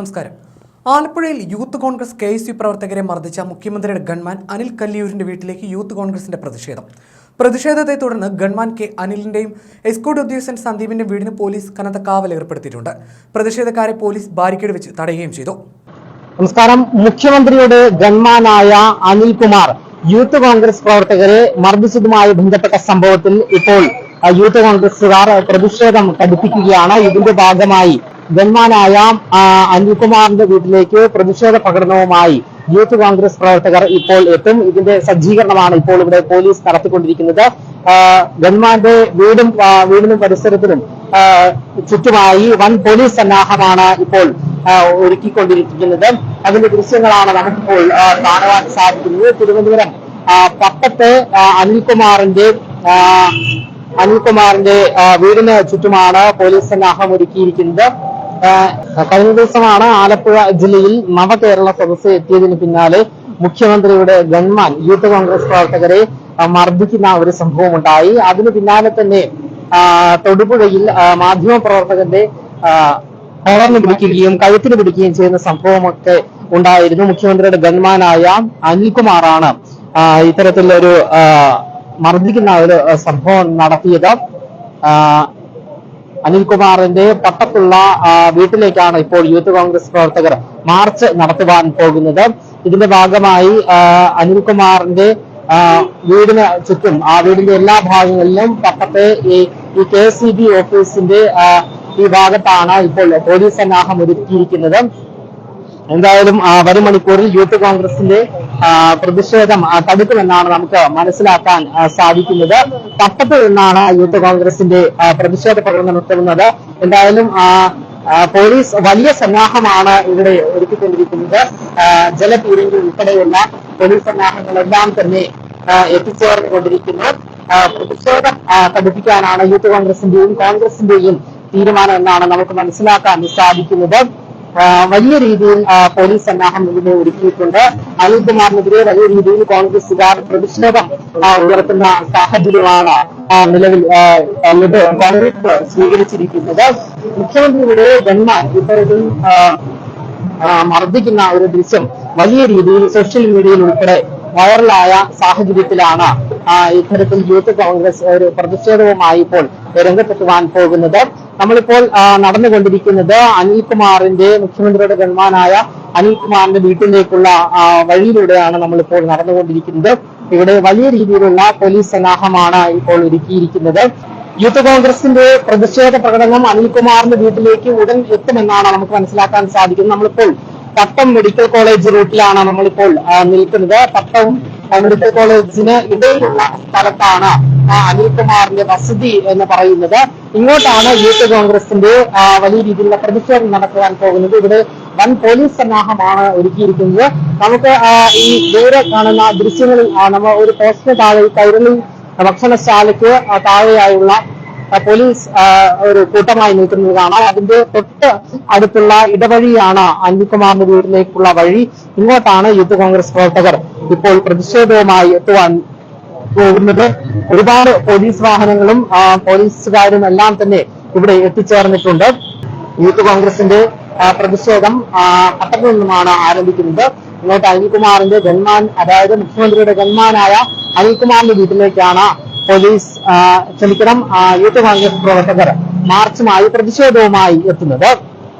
നമസ്കാരം. ആലപ്പുഴയിൽ youth Congress K S U പ്രവർത്തകരെ മർദ്ദിച്ച മുഖ്യമന്ത്രിയുടെ ഗൺമാൻ അനിൽ കല്ലിയൂരിന്റെ വീട്ടിലേക്ക് യൂത്ത് കോൺഗ്രസിന്റെ പ്രതിഷേധം. പ്രതിഷേധത്തെ തുടർന്ന് ഗൺമാൻ കെ അനിലിന്റെയും എസ്കോട്ട് ഉദ്യോഗസ്ഥൻ സന്ദീപിന്റെ വീടിന് പോലീസ് കനത്ത കാവൽ ഏർപ്പെടുത്തിയിട്ടുണ്ട്. പ്രതിഷേധക്കാരെ പോലീസ് ബാരിക്കേഡ് വെച്ച് തടയുകയും ചെയ്തു. നമസ്കാരം. മുഖ്യമന്ത്രിയുടെ ഗൺമാനായ അനിൽകുമാർ യൂത്ത് കോൺഗ്രസ് പ്രവർത്തകരെ മർദ്ദിച്ചതുമായി ബന്ധപ്പെട്ട സംഭവത്തിൽ ഇപ്പോൾ യൂത്ത് കോൺഗ്രസുകാർ പ്രതിഷേധം കടുപ്പിക്കുകയാണ്. ഇതിന്റെ ഭാഗമായി ഗൺമാനായ അനിൽകുമാറിന്റെ വീട്ടിലേക്ക് പ്രതിഷേധ പ്രകടനവുമായി യൂത്ത് കോൺഗ്രസ് പ്രവർത്തകർ ഇപ്പോൾ എത്തും. ഇതിന്റെ സജ്ജീകരണമാണ് ഇപ്പോൾ ഇവിടെ പോലീസ് നടത്തിക്കൊണ്ടിരിക്കുന്നത്. ഗൺമാന്റെ വീടും വീടിനും പരിസരത്തിനും ചുറ്റുമായി വൻ പോലീസ് സന്നാഹമാണ് ഇപ്പോൾ ഒരുക്കിക്കൊണ്ടിരിക്കുന്നത്. അതിന്റെ ദൃശ്യങ്ങളാണ് നമുക്കിപ്പോൾ കാണുവാൻ സാധിക്കുന്നത്. തിരുവനന്തപുരം പട്ടത്ത് അനിൽകുമാറിന്റെ അനിൽകുമാറിന്റെ വീടിന് ചുറ്റുമാണ് പോലീസ് സന്നാഹം ഒരുക്കിയിരിക്കുന്നത്. കഴിഞ്ഞ ദിവസമാണ് ആലപ്പുഴ ജില്ലയിൽ നവകേരള സദസ്സ് എത്തിയതിന് പിന്നാലെ മുഖ്യമന്ത്രിയുടെ ഗൺമാൻ യൂത്ത് കോൺഗ്രസ് പ്രവർത്തകരെ മർദ്ദിക്കുന്ന ഒരു സംഭവം ഉണ്ടായി അതിന് പിന്നാലെ തന്നെ തൊടുപുഴയിൽ മാധ്യമപ്രവർത്തകന്റെ ആ, കോളറിന് പിടിക്കുകയും കഴുത്തിന് പിടിക്കുകയും ചെയ്യുന്ന സംഭവമൊക്കെ ഉണ്ടായിരുന്നു. മുഖ്യമന്ത്രിയുടെ ഗൺമാനായ അനിൽകുമാറാണ് ഇത്തരത്തിലൊരു മർദ്ദിക്കുന്ന ഒരു സംഭവം നടത്തിയത്. അനിൽകുമാറിന്റെ പട്ടത്തുള്ള വീട്ടിലേക്കാണ് ഇപ്പോൾ യൂത്ത് കോൺഗ്രസ് പ്രവർത്തകർ മാർച്ച് നടത്തുവാൻ പോകുന്നത്. ഇതിന്റെ ഭാഗമായി അനിൽകുമാറിന്റെ വീടിന് ചുറ്റും ആ വീടിന്റെ എല്ലാ ഭാഗങ്ങളിലും പട്ടത്തെ ഈ കെ സി ബി ഓഫീസിന്റെ ഈ ഭാഗത്താണ് ഇപ്പോൾ പോലീസ് സന്നാഹം ഒരുക്കിയിരിക്കുന്നത്. എന്തായാലും വരും മണിക്കൂറിൽ യൂത്ത് കോൺഗ്രസിന്റെ പ്രതിഷേധം തടുക്കുമെന്നാണ് നമുക്ക് മനസ്സിലാക്കാൻ സാധിക്കുന്നത്. പട്ടത്ത് നിന്നാണ് യൂത്ത് കോൺഗ്രസിന്റെ പ്രതിഷേധ പ്രകടനം നിർത്തുന്നത് എന്തായാലും പോലീസ് വലിയ സന്നാഹമാണ് ഇവിടെ ഒരുക്കിക്കൊണ്ടിരിക്കുന്നത്. ജലപീരങ്കി ഉൾപ്പെടെയുള്ള പോലീസ് സന്നാഹങ്ങളെല്ലാം തന്നെ എത്തിച്ചേർന്നുകൊണ്ടിരിക്കുന്നു. പ്രതിഷേധം തടുപ്പിക്കാനാണ് യൂത്ത് കോൺഗ്രസിന്റെയും കോൺഗ്രസിന്റെയും തീരുമാനം എന്നാണ് നമുക്ക് മനസ്സിലാക്കാൻ സാധിക്കുന്നത്. വലിയ രീതിയിൽ പോലീസ് സന്നാഹം ഇതിനെ ഒരുക്കിയിട്ടുണ്ട്. അനിൽകുമാറിനെതിരെ വലിയ രീതിയിൽ കോൺഗ്രസുകാർ പ്രതിഷേധം ഉയർത്തുന്ന സാഹചര്യമാണ് നിലവിൽ കോൺഗ്രസ് സ്വീകരിച്ചിരിക്കുന്നത്. മുഖ്യമന്ത്രിയുടെ ജന്മ ഇത്തരത്തിൽ മർദ്ദിക്കുന്ന ഒരു ദൃശ്യം വലിയ രീതിയിൽ സോഷ്യൽ മീഡിയയിൽ ഉൾപ്പെടെ വൈറലായ സാഹചര്യത്തിലാണ് ഇത്തരത്തിൽ യൂത്ത് കോൺഗ്രസ് ഒരു പ്രതിഷേധവുമായി ഇപ്പോൾ രംഗത്തെത്തുവാൻ പോകുന്നത്. നമ്മളിപ്പോൾ നടന്നുകൊണ്ടിരിക്കുന്നത് അനിൽകുമാറിന്റെ മുഖ്യമന്ത്രിയുടെ ഗൺമാനായ അനിൽകുമാറിന്റെ വീട്ടിലേക്കുള്ള വഴിയിലൂടെയാണ് നമ്മളിപ്പോൾ നടന്നുകൊണ്ടിരിക്കുന്നത്. ഇവിടെ വലിയ രീതിയിലുള്ള പോലീസ് സന്നാഹമാണ് ഇപ്പോൾ ഒരുക്കിയിരിക്കുന്നത്. യൂത്ത് കോൺഗ്രസിന്റെ പ്രതിഷേധ പ്രകടനം അനിൽകുമാറിന്റെ വീട്ടിലേക്ക് ഉടൻ എത്തുമെന്നാണ് നമുക്ക് മനസ്സിലാക്കാൻ സാധിക്കുന്നത്. നമ്മളിപ്പോൾ പട്ടം മെഡിക്കൽ കോളേജ് റൂട്ടിലാണ് നമ്മളിപ്പോൾ നിൽക്കുന്നത്. പട്ടം ആ, മെഡിക്കൽ കോളേജിന് ഇടയിലുള്ള സ്ഥലത്താണ് അനിൽകുമാറിന്റെ വസതി എന്ന് പറയുന്നത്. ഇങ്ങോട്ടാണ് യൂത്ത് കോൺഗ്രസിന്റെ വലിയ രീതിയിലുള്ള പ്രതിഷേധം നടക്കുവാൻ പോകുന്നത്. ഇവിടെ വൻ പോലീസ് സന്നാഹമാണ് ഒരുക്കിയിരിക്കുന്നത്. നമുക്ക് ഈ ദൂരെ കാണുന്ന ദൃശ്യങ്ങളിൽ നമ്മൾ ഒരു പോസ്റ്റിന് താഴെ കൈരളി ഭക്ഷണശാലയ്ക്ക് താഴെയായുള്ള പോലീസ് ഒരു കൂട്ടമായി നിൽക്കുന്നത് കാണാം. അതിന്റെ തൊട്ട് അടുത്തുള്ള ഇടവഴിയാണ് അനിൽകുമാറിന്റെ വീട്ടിലേക്കുള്ള വഴി. ഇങ്ങോട്ടാണ് യൂത്ത് കോൺഗ്രസ് പ്രവർത്തകർ ഇപ്പോൾ പ്രതിഷേധവുമായി എത്തുവാൻ പോകുന്നത്. ഒരുപാട് പോലീസ് വാഹനങ്ങളും പോലീസുകാരും എല്ലാം തന്നെ ഇവിടെ എത്തിച്ചേർന്നിട്ടുണ്ട്. യൂത്ത് കോൺഗ്രസിന്റെ പ്രതിഷേധം ആ, നിന്നുമാണ് ആരംഭിക്കുന്നത്. ഇങ്ങോട്ട് അനിൽകുമാറിന്റെ ഗൺമാൻ അതായത് മുഖ്യമന്ത്രിയുടെ ഗൺമാനായ അനിൽകുമാറിന്റെ വീട്ടിലേക്കാണ് പോലീസ് ക്ഷമിക്കണം യൂത്ത് കോൺഗ്രസ് പ്രവർത്തകർ മാർച്ചുമായി പ്രതിഷേധവുമായി എത്തുന്നത്.